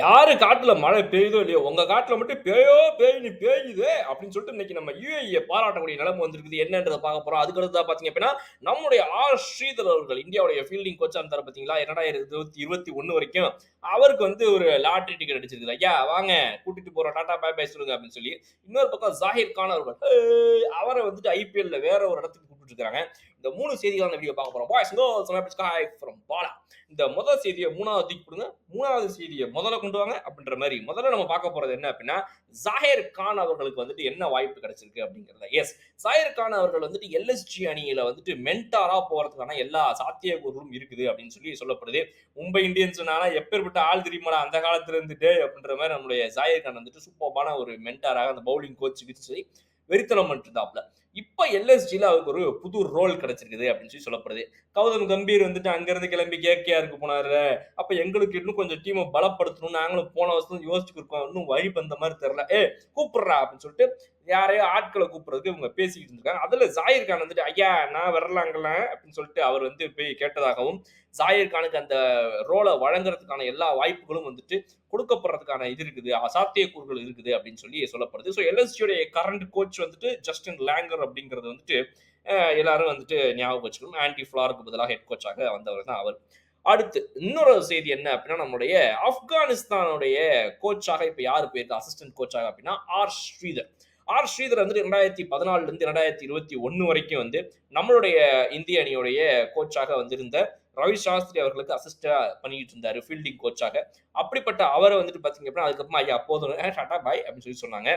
யாரு காட்டில் மழை பெய்யுதோ இல்லையோ உங்க காட்டில் மட்டும் பேயோ பேய் பேயுது அப்படின்னு சொல்லிட்டு இன்னைக்கு நம்ம யூஏஇ பாராட்டக்கூடிய நிலைமை வந்திருக்குது. என்னன்றதை பார்க்க போறோம். அதுக்கு அடுத்ததா பார்த்தீங்க அப்படின்னா நம்முடைய ஆர். ஸ்ரீதர் அவர்கள் இந்தியாவுடைய ஃபீல்டிங் கோச்சாக இருந்தார் பார்த்தீங்களா இரண்டாயிரத்தி இருபத்தி இருபத்தி ஒண்ணு வரைக்கும் அவருக்கு வந்து ஒரு லாட்ரி டிக்கெட் அடிச்சிருக்குது. ஐயா வாங்க கூட்டிட்டு போகிறோம் டாடா பாய் பாய் சொல்லுங்க அப்படின்னு சொல்லி இன்னொரு பக்கம் ஜாகிர் கான் அவர்கள் அவரை வந்துட்டு ஐபிஎல்ல வேற ஒரு இடத்துக்கு கூப்பிட்டு இந்த மூணு செய்திகள் அந்த வீடியோ பார்க்க போறோம். பாய்ஸ் நோ ஃப்ரம் பாலா இந்த முதல் செய்தியை மூணாவது தூக்கி கொடுங்க. மூணாவது செய்தியை முதல்ல கொண்டு வாங்க. அப்படின்ற மாதிரி முதல்ல நம்ம பார்க்க போறது என்ன அப்படின்னா ஜாஹிர் கான் அவர்களுக்கு வந்துட்டு என்ன வாய்ப்பு கிடைச்சிருக்கு அப்படிங்கிறத. எஸ் ஜாஹிர் கான் அவர்கள் வந்துட்டு எல்எஸ்ஜி அணியில வந்துட்டு மென்டாரா போறதுக்கான எல்லா சாத்தியக்கூறுகளும் இருக்குது அப்படின்னு சொல்லி சொல்லப்படுது. மும்பை இந்தியன்ஸ்னால எப்பேற்பட்ட ஆள் தெரியுமாடா? அந்த காலத்துல இருந்துட்டு அப்படின்ற மாதிரி நம்மளுடைய ஜாஹிர் கான் வந்துட்டு சூப்பர்பான ஒரு மென்டாராக அந்த பவுலிங் கோச் சொல்லி வெறித்தனம் இருந்தாப்ல இப்போ எல்எஸ்ஜியில் அவருக்கு ஒரு புது ரோல் கிடைச்சிருக்குது அப்படின்னு சொல்லி சொல்லப்படுது. கௌதம் கம்பீர் வந்துட்டு அங்கேருந்து கிளம்பி கேகேஆருக்கு போனாரு அப்போ எங்களுக்கு இன்னும் கொஞ்சம் டீமை பலப்படுத்தணும். நாங்களும் போன வருஷம் யோசிச்சுட்டு இருக்கோம். இன்னும் வழி வந்த மாதிரி தெரில ஏ கூப்பிட்றா அப்படின்னு சொல்லிட்டு யாரையோ ஆட்களை கூப்பிட்றதுக்கு இவங்க பேசிக்கிட்டு இருந்திருக்காங்க. அதில் ஜாயிர் கான் வந்துட்டு ஐயா நான் வரலாங்கல அப்படின்னு சொல்லிட்டு அவர் வந்து போய் கேட்டதாகவும் ஜாயிர் கானுக்கு அந்த ரோலை வழங்குறதுக்கான எல்லா வாய்ப்புகளும் வந்துட்டு கொடுக்கப்படுறதுக்கான இது இருக்குது. அசாத்தியக்கூறுகள் இருக்குது அப்படின்னு சொல்லி சொல்லப்படுது. ஸோ எல்எஸ்ஜியோடைய கரண்ட் கோச் வந்துட்டு ஜஸ்டின் லேங்கர் அப்படிங்கிறது வந்துட்டு எல்லாரும் வந்துட்டு ஞாபகம் வச்சுக்கணும். ஆன்டி ஃபிளாருக்கு பதிலாக ஹெட் கோச்சாக வந்தவர் தான் அவர். அடுத்து இன்னொரு செய்தி என்ன அப்படின்னா நம்மளுடைய ஆப்கானிஸ்தானுடைய கோச்சாக இப்ப யார் போயிருக்கு அசிஸ்டன்ட் கோச்சாக அப்படின்னா ஆர் ஸ்ரீதர். ஆர் ஸ்ரீதர் வந்து ரெண்டாயிரத்தி பதினாலுல இருந்து ரெண்டாயிரத்தி இருபத்தி ஒன்னு வரைக்கும் வந்து நம்மளுடைய இந்திய அணியுடைய கோச்சாக வந்திருந்த ரவி சாஸ்திரி அவர்களுக்கு அசிஸ்டா பண்ணிட்டு இருந்தாரு ஃபீல்டிங் கோச்சாக அப்படிப்பட்ட அவரை வந்துட்டு பாத்தீங்க அப்படின்னா அதுக்கப்புறமா ஐயா போதும். டாட்டா பாய் அப்படின்னு சொல்லி சொன்னாங்க.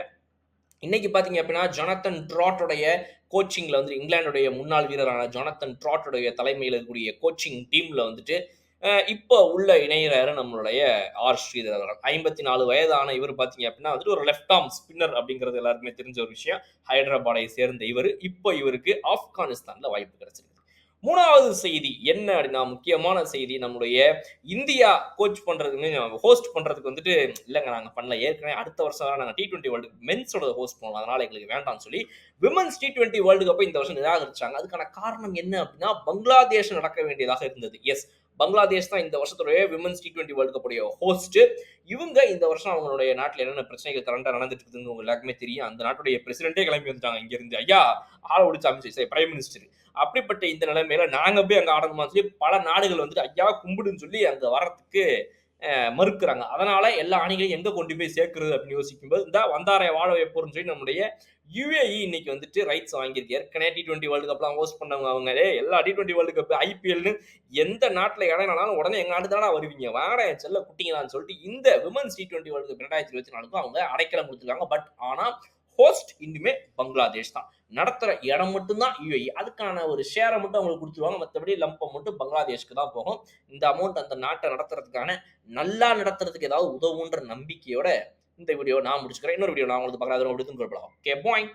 இன்னைக்கு பாத்தீங்க அப்படின்னா ஜொனத்தன் ட்ராட்டோடைய கோச்சிங்ல வந்து இங்கிலாந்துடைய முன்னாள் வீரரான ஜொனத்தன் ட்ராட்டோடைய தலைமையில் இருக்கக்கூடிய கோச்சிங் டீம்ல வந்துட்டு இப்போ உள்ள இணைகிறாரு நம்மளுடைய ஆர். ஸ்ரீதர் ஐம்பத்தி நாலு வயதான இவர் பாத்தீங்க அப்படின்னா வந்துட்டு ஒரு லெஃப்ட் ஆர்ம் ஸ்பின்னர் அப்படிங்கிறது எல்லாருக்குமே தெரிஞ்ச ஒரு விஷயம். ஹைதராபாடை சேர்ந்த இவர். இப்போ இவருக்கு ஆப்கானிஸ்தான்ல வாய்ப்பு கிடைச்சிருக்கு. மூணாவது செய்தி என்ன அப்படின்னா முக்கியமான செய்தி நம்முடைய இந்தியா கோச் பண்றதுக்கு ஹோஸ்ட் பண்றதுக்கு வந்துட்டு இல்லைங்க நாங்கள் பண்ணல. ஏற்கனவே அடுத்த வருஷம் தான் நாங்கள் டி டுவெண்ட்டி வேர்ல்டு மென்ஸோட ஹோஸ்ட் பண்ணலாம் அதனால எங்களுக்கு வேண்டாம்னு சொல்லி விமன்ஸ் டி டுவெண்ட்டி வேர்ல்டு கப்பை இந்த வருஷம் நிராகரிச்சாங்க. அதுக்கான காரணம் என்ன அப்படின்னா பங்களாதேஷ் நடக்க வேண்டியதாக இருந்தது. எஸ் பங்களாதேஷ் தான் இந்த வருஷத்துடைய விமன்ஸ் டி டுவெண்ட்டி வேர்ல்டு கப்புடைய ஹோஸ்ட் இவங்க இந்த வருஷம் அவங்களுடைய நாட்டில் என்னென்ன பிரச்சனைகள் கரண்டாக நடந்துட்டு இருக்குதுன்னு உங்களுக்கு எல்லாருக்குமே தெரியும். அந்த நாட்டுடைய பிரசிடென்ட்டே கிளம்பி வந்துட்டாங்க. இங்கிருந்து ஐயா ஆள ஒடிச்சு பிரைம் மினிஸ்டர் அப்படிப்பட்ட இந்த நிலைமையில நாங்க போய் அங்க ஆடணுமா சொல்லி பல நாடுகள் வந்துட்டு ஐயா கும்பிடுன்னு சொல்லி அங்க வரத்துக்கு மறுக்கிறாங்க. அதனால எல்லா அணிகளையும் எங்க கொண்டு போய் சேர்க்கிறது? அப்படின்னு யோசிக்கும்போது இந்த வந்தாரை வாழ வைப்போம்னு சொல்லி நம்முடைய யுஏஇ இன்னைக்கு வந்துட்டு ரைட்ஸ் வாங்கியிருக்கு. ஏற்கனவே டி டுவெண்ட்டி வேர்ல்டு கப்லாம் ஹோஸ்ட் பண்ணவங்க அவங்க. எல்லா டி டுவெண்ட்டி வேர்ல்டு கப் ஐபிஎல்னு எந்த நாட்டில் இடம் உடனே எங்க நாட்டு தானே வருவீங்க. வாட செல்ல குட்டிங்களான்னு சொல்லிட்டு இந்த women's T twenty world cup ரெண்டாயிரத்தி இருபத்தி நாலுக்கும் அவங்க அடைக்கலம் கொடுத்துருக்காங்க. பட் ஆனால் ஹோஸ்ட் இன்னுமே பங்களாதேஷ் தான். நடத்துற இடம் மட்டும்தான் யூஏஇ அதுக்கான ஒரு ஷேரை மட்டும் அவங்களுக்கு கொடுத்துருவாங்க. மற்றபடி லம்பம் மட்டும் பங்களாதேஷ்க்கு தான் போகும். இந்த அமௌண்ட் அந்த நாட்டை நடத்துறதுக்கான நல்லா நடத்துறதுக்கு ஏதாவது உதவுன்ற நம்பிக்கையோட இந்த வீடியோ நான் முடிச்சுக்கிறேன். இன்னொரு வீடியோ நான் உங்களுக்கு பார்க்குறேன். அதோட விடுத்து ஓகே பாய்